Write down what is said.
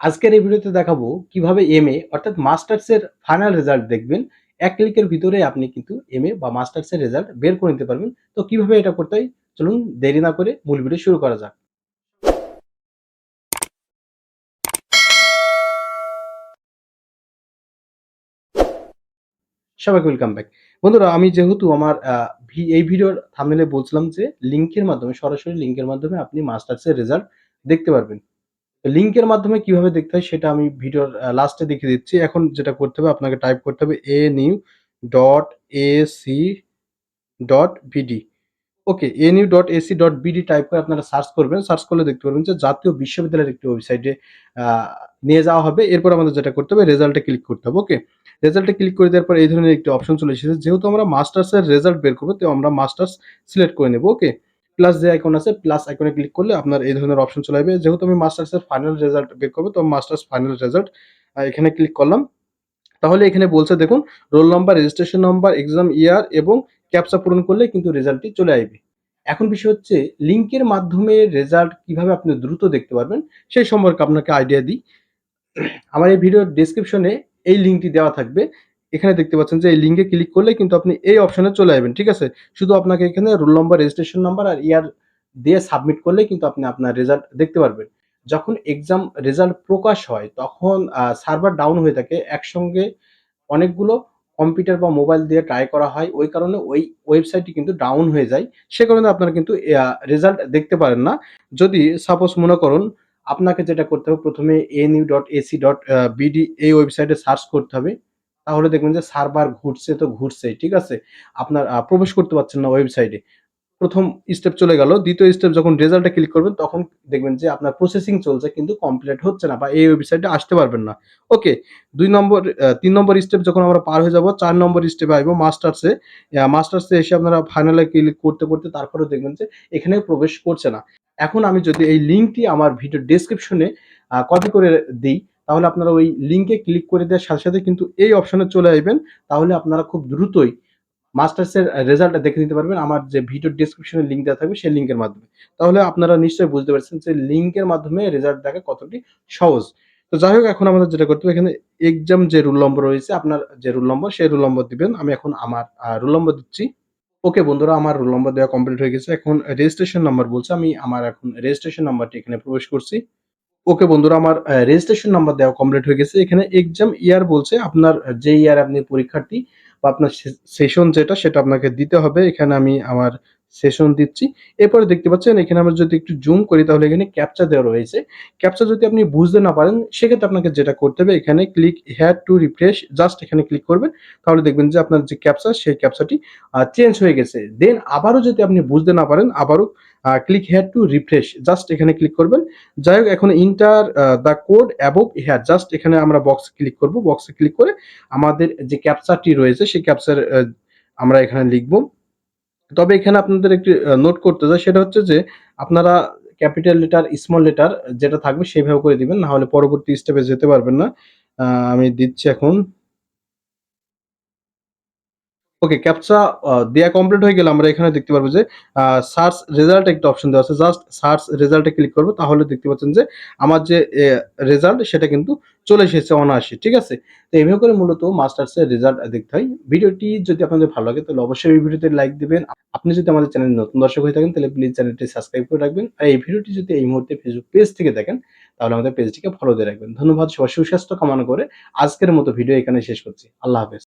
আজকের এই ভিডিওতে দেখাবো কীভাবে এমএ অর্থাৎ মাস্টার্সের ফাইনাল রেজাল্ট দেখবেন। এক ক্লিকের ভিতরে আপনি কিন্তু এম এ বা মাস্টার্সের রেজাল্ট বের করে নিতে পারবেন। তো কীভাবে এটা করতে হয়? চলুন দেরি না করে মূল ভিডিও শুরু করা যাক। সবাইকে ওয়েলকাম ব্যাক বন্ধুরা, আমি যেহেতু আমার এই ভিডিওর থামনেলে বলছিলাম যে লিংকের মাধ্যমে, সরাসরি লিংকের মাধ্যমে আপনি মাস্টার্সের রেজাল্ট দেখতে পারবেন। লিংকের মাধ্যমে কীভাবে দেখতে হয় সেটা আমি ভিডিওর লাস্টে দেখিয়ে দিচ্ছি। এখন যেটা করতে হবে, আপনাকে টাইপ করতে হবে N U dot A C dot BD okay NU dot AC dot BD type করে আপনারা সার্চ করবেন। সার্চ করলে দেখতে পারবেন যে জাতীয় বিশ্ববিদ্যালয়ের একটি ওয়েবসাইটে নিয়ে যাওয়া হবে। এরপর আমাদের যেটা করতে হবে রেজাল্টে ক্লিক করতে হবে। ওকে রেজাল্টে ক্লিক করে দেওয়ার পর এই ধরনের একটি অপশন চলে এসেছে। যেহেতু আমরা মাস্টার্সের রেজাল্ট বের করব, তো আমরা মাস্টার্স সিলেক্ট করে নেব। ওকে প্লাস যে আইকন আছে প্লাস আইকনে ক্লিক করলে আপনার এই ধরনের অপশন চলে আসবে। যেহেতু আমি মাস্টার্সের ফাইনাল রেজাল্ট বের করব, তো মাস্টার্স ফাইনাল রেজাল্ট এখানে ক্লিক করলাম। তাহলে এখানে বলছে, দেখুন roll number registration number exam year এবং ক্যাপচা পূরণ করলে কিন্তু রেজাল্টটি চলে আসবে। এখন বিষয় হচ্ছে লিংকের মাধ্যমে রেজাল্ট কীভাবে আপনি দ্রুত দেখতে পারবেন, সেই সম্পর্কে আপনাকে আইডিয়া দিই। আমার এই ভিডিওর ডেসক্রিপশনে এই লিঙ্কটি দেওয়া থাকবে। এখানে দেখতে পাচ্ছেন যে এই লিঙ্কে ক্লিক করলে কিন্তু আপনি এই অপশনে চলে আসবেন, ঠিক আছে? শুধু আপনাকে এখানে রোল নম্বর রেজিস্ট্রেশন নাম্বার আর ইয়ার দিয়ে সাবমিট করলে কিন্তু আপনি আপনার রেজাল্ট দেখতে পারবেন। যখন এক্সাম রেজাল্ট প্রকাশ হয়, তখন সার্ভার ডাউন হয়ে থাকে। একসঙ্গে অনেকগুলো কম্পিউটার বা মোবাইল দিয়ে ট্রাই করা হয়। ওই কারণে ওই ওয়েবসাইটটি কিন্তু ডাউন হয়ে যায়। সে কারণে আপনারা কিন্তু রেজাল্ট দেখতে পারেন না। যদি সাপোজ মনে করুন, আপনাকে যেটা করতে হবে, প্রথমে NU dot AC dot BD এই ওয়েবসাইটে সার্চ করতে হবে। তাহলে দেখবেন যে সার্ভার ঘুরছে তো ঘুরছেই, ঠিক আছে? আপনার প্রবেশ করতে পারছেন না ওয়েবসাইটে। প্রথম স্টেপ চলে গেল, দ্বিতীয় স্টেপ যখন রেজাল্টে ক্লিক করবেন, তখন দেখবেন যে আপনার প্রসেসিং চলছে কিন্তু কমপ্লিট হচ্ছে না বা এই ওয়েবসাইটে আসতে পারবেন না। ওকে দুই নম্বর তিন নম্বর স্টেপ যখন আমরা পার হয়ে যাব, চার নম্বর স্টেপে আসব মাস্টার্সে মাস্টার্সে এসে আপনারা ফাইনালে ক্লিক করতে করতে তারপরে দেখবেন যে এখানে প্রবেশ করছে না। এখন আমি যদি এই লিঙ্কটি আমার ভিডিও ডেসক্রিপশনে কপি করে দিই তাহলে আপনারা ওই লিঙ্কে ক্লিক করে দেওয়ার সাথে সাথে কিন্তু এই অপশনে চলে আসবেন। তাহলে আপনারা খুব দ্রুতই মাস্টার্সের রেজাল্টটা দেখে নিতে পারবেন। আমার যে ভিডিও ডেসক্রিপশনে লিঙ্ক দেওয়া থাকবে সেই লিঙ্কের মাধ্যমে। তাহলে আপনারা নিশ্চয়ই বুঝতে পারছেন যে লিঙ্কের মাধ্যমে রেজাল্ট দেখা কতটি সহজ। তো যাই হোক, এখন আমাদের যেটা করতে হবে, এখানে এক্সাম যে রুল নম্বর রয়েছে, আপনার যে রুল নম্বর সেই রুল নম্বর দিবেন। আমি এখন আমার রুল নম্বর দিচ্ছি। ওকে বন্ধুরা, আমার রোল নম্বর দেওয়া কমপ্লিট হয়ে গেছে। এখন রেজিস্ট্রেশন নাম্বার বলছে। আমি আমার এখন রেজিস্ট্রেশন নাম্বারটি এখানে প্রবেশ করছি। ওকে বন্ধুরা, আমার রেজিস্ট্রেশন নাম্বার দেওয়া কমপ্লিট হয়ে গেছে। এখানে এক্সাম ইয়ার বলছে, আপনার যে ইয়ার আপনি পরীক্ষার্থী বা আপনার সেশন যেটা, সেটা আপনাকে দিতে হবে। এখানে আমি আমার সেশন দিচ্ছি। এরপরে দেখতে পাচ্ছেন, এখানে আমরা যদি একটু জুম করি, তাহলে এখানে ক্যাপচা দেওয়া রয়েছে। ক্যাপচা যদি আপনি বুঝতে না পারেন, সেক্ষেত্রে আপনাকে যেটা করতে হবে, এখানে click here to refresh just এখানে ক্লিক করবেন। তাহলে দেখবেন যে আপনার যে ক্যাপচা সেই ক্যাপচাটি চেঞ্জ হয়ে গেছে। দেন আবারও যদি আপনি বুঝতে না পারেন, আবারও click here to refresh just এখানে ক্লিক করবেন। যাই হোক, এখন enter the code above here just এখানে আমরা বক্সে ক্লিক করব। বক্সে ক্লিক করে আমাদের যে ক্যাপচারটি রয়েছে, সেই ক্যাপচার আমরা এখানে লিখব। তবে এখানে আপনাদের একটি নোট করতে চাই, সেটা হচ্ছে যে আপনারা ক্যাপিটাল লেটার স্মল লেটার যেটা থাকবে সেইভাবে করে দিবেন না হলে পরবর্তী স্টেপে যেতে পারবেন না। আমি দিচ্ছি এখন ওকে ক্যাপচা দেয়া কমপ্লিট হয়ে গেলে আমরা এখানে দেখতে পারব যে সার্চ রেজাল্ট একটা অপশন দেওয়া আছে। জাস্ট সার্চ রেজাল্টে ক্লিক করব, তাহলে দেখতে পাচ্ছেন যে, আমার যে রেজাল্ট সেটা কিন্তু চলে এসেছে অনায়াসে, ঠিক আছে? তো এইভাবে করে মূলত মাস্টার্সের রেজাল্ট দেখতে হয়। ভিডিওটি যদি আপনাদের ভালো লাগে, তাহলে অবশ্যই এই ভিডিওতে লাইক দিবেন। আপনি যদি আমাদের চ্যানেল নতুন দর্শক হয়ে থাকেন, তাহলে প্লিজ চ্যানেলটি সাবস্ক্রাইব করে রাখবেন। আর এই ভিডিওটি যদি এই মুহূর্তে ফেসবুক পেজ থেকে দেখেন, তাহলে আমাদের পেজটিকে ফলো দিয়ে রাখবেন। ধন্যবাদ সবার সুস্বাস্থ্য কামনা করে আজকের মতো ভিডিও এখানে শেষ করছি। আল্লাহ হাফেজ।